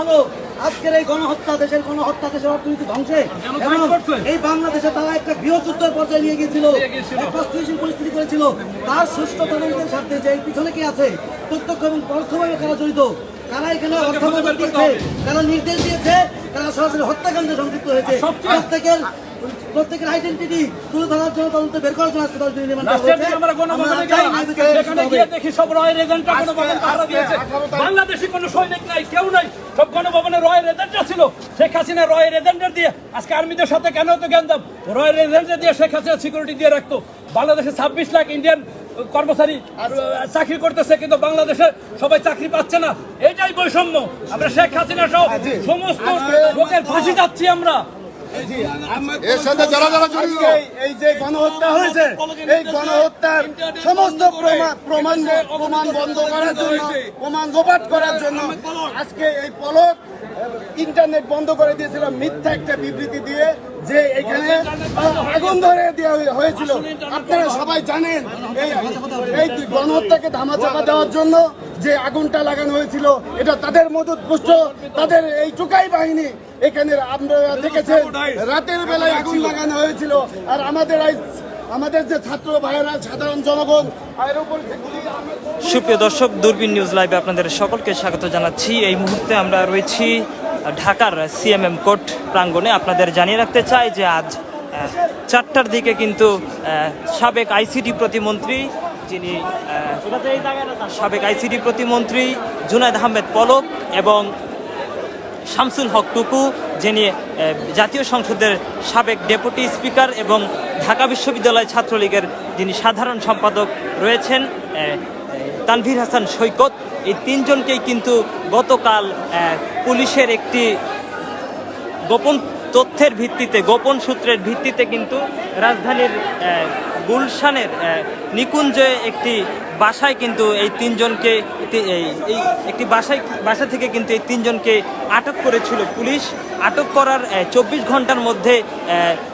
হলো আজকের এই গণহত্যা দেশের গণহত্যা দেশের অর্থনীতি ধ্বংসে। এবং এই বাংলাদেশে তারা একটা গৃহযুদ্ধের পর্যায়ে নিয়ে গিয়েছিল একটা স্থিতিশীল পরিস্থিতি করেছিল। তার সুস্থ তদন্তের স্বার্থে যে এই পিছনে কি আছে প্রত্যক্ষ এবং পরোক্ষভাবে কারা জড়িত কারা এখানে অর্থ দিয়েছে কারা নির্দেশ দিয়েছে কারা সরাসরি হত্যাকাণ্ডে সংযুক্ত হয়েছে প্রত্যেকের প্রত্যেকের আইডেন্টিটি তুলে ধরার জন্য তদন্ত বের করার জন্য আজকে হয়েছে। দিন দেখি সব রয়ের এজেন্টরা গণভবন পাহারা দিয়েছে। বাংলাদেশি কোনো সৈনিক নাই কেউ নাই। সব গণভবনে রয়ের এজেন্টরা ছিল। শেখ হাসিনা রয়ের এজেন্টের দিয়ে। আজকে আর্মিদের সাথে কেন হতো জ্ঞানদাম রয়ের এজেন্টের দিয়ে শেখ হাসিনা সিকিউরিটি দিয়ে রাখতো। বাংলাদেশে ছাব্বিশ লাখ ইন্ডিয়ান কর্মচারী আহ, চাকরি করতেছে কিন্তু বাংলাদেশে সবাই চাকরি পাচ্ছে না। এটাই বৈষম্য। আমরা শেখ হাসিনা সহ সমস্ত লোকের ফাঁসি যাচ্ছি আমরা। এর সাথে যারা যারা জড়িত। এই যে গণহত্যা হয়েছে, এই গণহত্যার সমস্ত প্রমা- প্রমাণ প্রমাণ বন্ধ করার জন্য, প্রমাণ লোপাট করার জন্য আজকে এই পলক ইন্টারনেট বন্ধ করে দিয়েছিল, মিথ্যা একটা বিবৃতি দিয়ে যে এখানে আগুন ধরে দেওয়া হয়ে- হয়েছিল। আপনারা সবাই জানেন, এই এই গণহত্যাকে ধামাচাপা দেওয়ার জন্য যে আগুনটা লাগানো হয়েছিল, এটা তাদের মদত পুষ্ট তাদের এই টুকাই বাহিনী এখানে আপনারা দেখেছেন, রাতের বেলায় আগুন লাগানো হয়েছিল। আর আমাদের আমাদের যে ছাত্র ভাইয়েরা, সাধারণ জনগণ সুপ্রিয় দর্শক, দূরবীন নিউজ লাইভে আপনাদের সকলকে স্বাগত জানাচ্ছি। এই মুহূর্তে আমরা রয়েছি ঢাকার সিএমএম কোর্ট প্রাঙ্গণে। আপনাদের জানিয়ে রাখতে চাই যে আজ চারটার দিকে কিন্তু সাবেক আইসিটি প্রতিমন্ত্রী যিনি সাবেক আইসিটি প্রতিমন্ত্রী জুনায়দ আহমেদ পলক এবং শামসুল হক টুকু যিনি জাতীয় সংসদের সাবেক ডেপুটি স্পিকার এবং ঢাকা বিশ্ববিদ্যালয় ছাত্রলীগের যিনি সাধারণ সম্পাদক রয়েছেন তানভীর হাসান সৈকত। এই তিনজনকেই কিন্তু গতকাল পুলিশের একটি গোপন তথ্যের ভিত্তিতে গোপন সূত্রের ভিত্তিতে কিন্তু রাজধানীর গুলশানের আহ, নিকুঞ্জে একটি বাসায় কিন্তু এই তিনজনকে, এই- একটি বাসায়, বাসা থেকে কিন্তু এই তিনজনকে আটক করেছিল পুলিশ। আটক করার চব্বিশ ঘণ্টার মধ্যে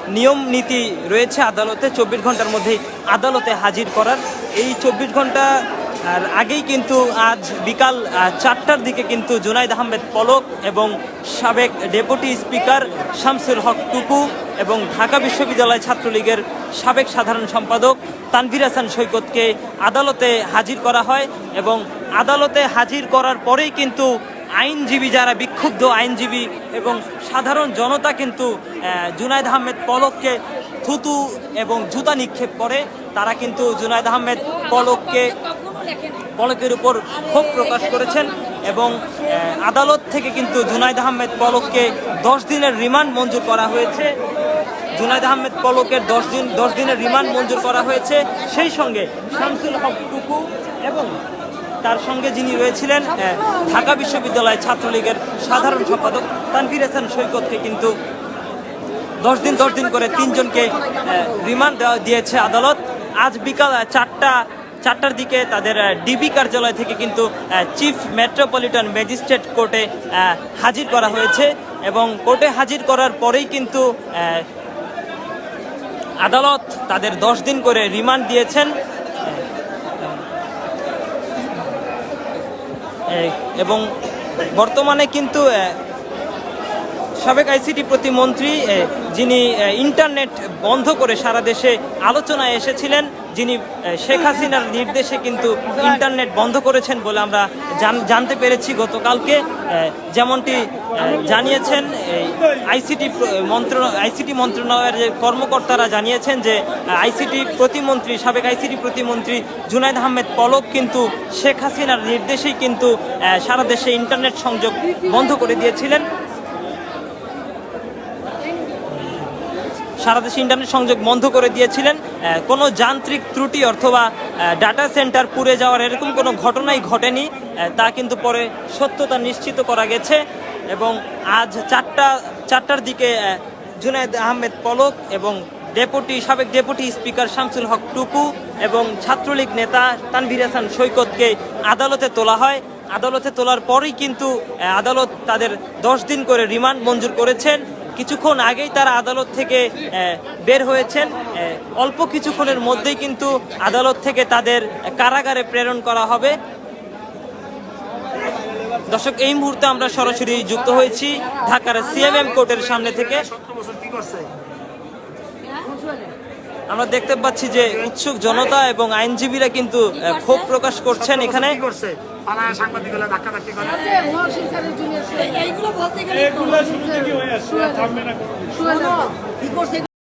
নিয়ম নীতি রয়েছে আদালতে। চব্বিশ ঘণ্টার মধ্যে আদালতে হাজির করার। এই চব্বিশ ঘণ্টা আর আগেই কিন্তু আজ বিকাল চারটার দিকে কিন্তু জুনাইদ আহমেদ পলক এবং সাবেক ডেপুটি স্পিকার শামসুল হক টুকু এবং ঢাকা বিশ্ববিদ্যালয় ছাত্রলীগের সাবেক সাধারণ সম্পাদক তানভীর হাসান সৈকতকে আদালতে হাজির করা হয় এবং আদালতে হাজির করার পরেই কিন্তু আইনজীবী যারা বিক্ষুব্ধ আইনজীবী এবং সাধারণ জনতা কিন্তু আহ, জুনাইদ আহমেদ পলককে থুতু এবং জুতা নিক্ষেপ করে। তারা কিন্তু জুনাইদ আহমেদ পলককে পলকের উপর ক্ষোভ প্রকাশ করেছেন এবং আদালত থেকে কিন্তু জুনাইদ আহমেদ পলককে দশ দিনের রিমান্ড মঞ্জুর করা হয়েছে। জুনাইদ আহমেদ পলকের দশ দিন, দশ দিনের রিমান্ড মঞ্জুর করা হয়েছে। সেই সঙ্গে শামসুল হক টুকু এবং তার সঙ্গে যিনি রয়েছিলেন ঢাকা বিশ্ববিদ্যালয় ছাত্রলীগের সাধারণ সম্পাদক তানভীর হাসান সৈকতকে কিন্তু দশ দিন দশ দিন করে তিনজনকে রিমান্ড দেওয়া দিয়েছে আদালত। আজ বিকাল চারটা চারটার দিকে তাদের ডিবি কার্যালয় থেকে কিন্তু চিফ মেট্রোপলিটন ম্যাজিস্ট্রেট কোর্টে হাজির করা হয়েছে এবং কোর্টে হাজির করার পরেই কিন্তু আদালত তাদের দশ দিন করে রিমান্ড দিয়েছেন। এবং বর্তমানে কিন্তু সাবেক আইসিটি প্রতিমন্ত্রী যিনি ইন্টারনেট বন্ধ করে সারা দেশে আলোচনায় এসেছিলেন, যিনি শেখ হাসিনার নির্দেশে কিন্তু ইন্টারনেট বন্ধ করেছেন বলে আমরা জান- জানতে পেরেছি গতকালকে। যেমনটি জানিয়েছেন আইসিটি মন্ত্র আইসিটি মন্ত্রণালয়ের যে কর্মকর্তারা জানিয়েছেন যে আইসিটি প্রতিমন্ত্রী, সাবেক আইসিটি প্রতিমন্ত্রী জুনাইদ আহমেদ পলক কিন্তু শেখ হাসিনার নির্দেশেই কিন্তু সারা দেশে ইন্টারনেট সংযোগ বন্ধ করে দিয়েছিলেন। সারা দেশে ইন্টারনেট সংযোগ বন্ধ করে দিয়েছিলেন। কোনো যান্ত্রিক ত্রুটি অথবা ডাটা সেন্টার পুড়ে যাওয়ার এরকম কোনো ঘটনাই ঘটেনি। তা কিন্তু পরে সত্যতা নিশ্চিত করা গেছে এবং আজ চারটা, চারটার দিকে জুনায়েদ আহমেদ পলক এবং ডেপুটি, সাবেক ডেপুটি স্পিকার শামসুল হক টুকু এবং ছাত্রলীগ নেতা তানভীর হাসান সৈকতকে আদালতে তোলা হয়। আদালতে তোলার পরেই কিন্তু আদালত তাদের দশ দিন করে রিমান্ড মঞ্জুর করেছেন। কিছুক্ষণ আগেই তারা আদালত থেকে বের হয়েছেন। অল্প কিছুক্ষণের মধ্যেই কিন্তু আদালত থেকে তাদের কারাগারে প্রেরণ করা হবে। দর্শক, এই মুহূর্তে আমরা সরাসরি যুক্ত হয়েছি ঢাকার সিএমএম কোর্টের সামনে থেকে। আমরা দেখতে পাচ্ছি যে উৎসুক জনতা এবং আইনজীবীরা কিন্তু ক্ষোভ প্রকাশ করছেন এখানে। এইগুলো সাংবাদিকরা গেলে এইগুলো শুরু থেকে হয়ে আসছে থামবে না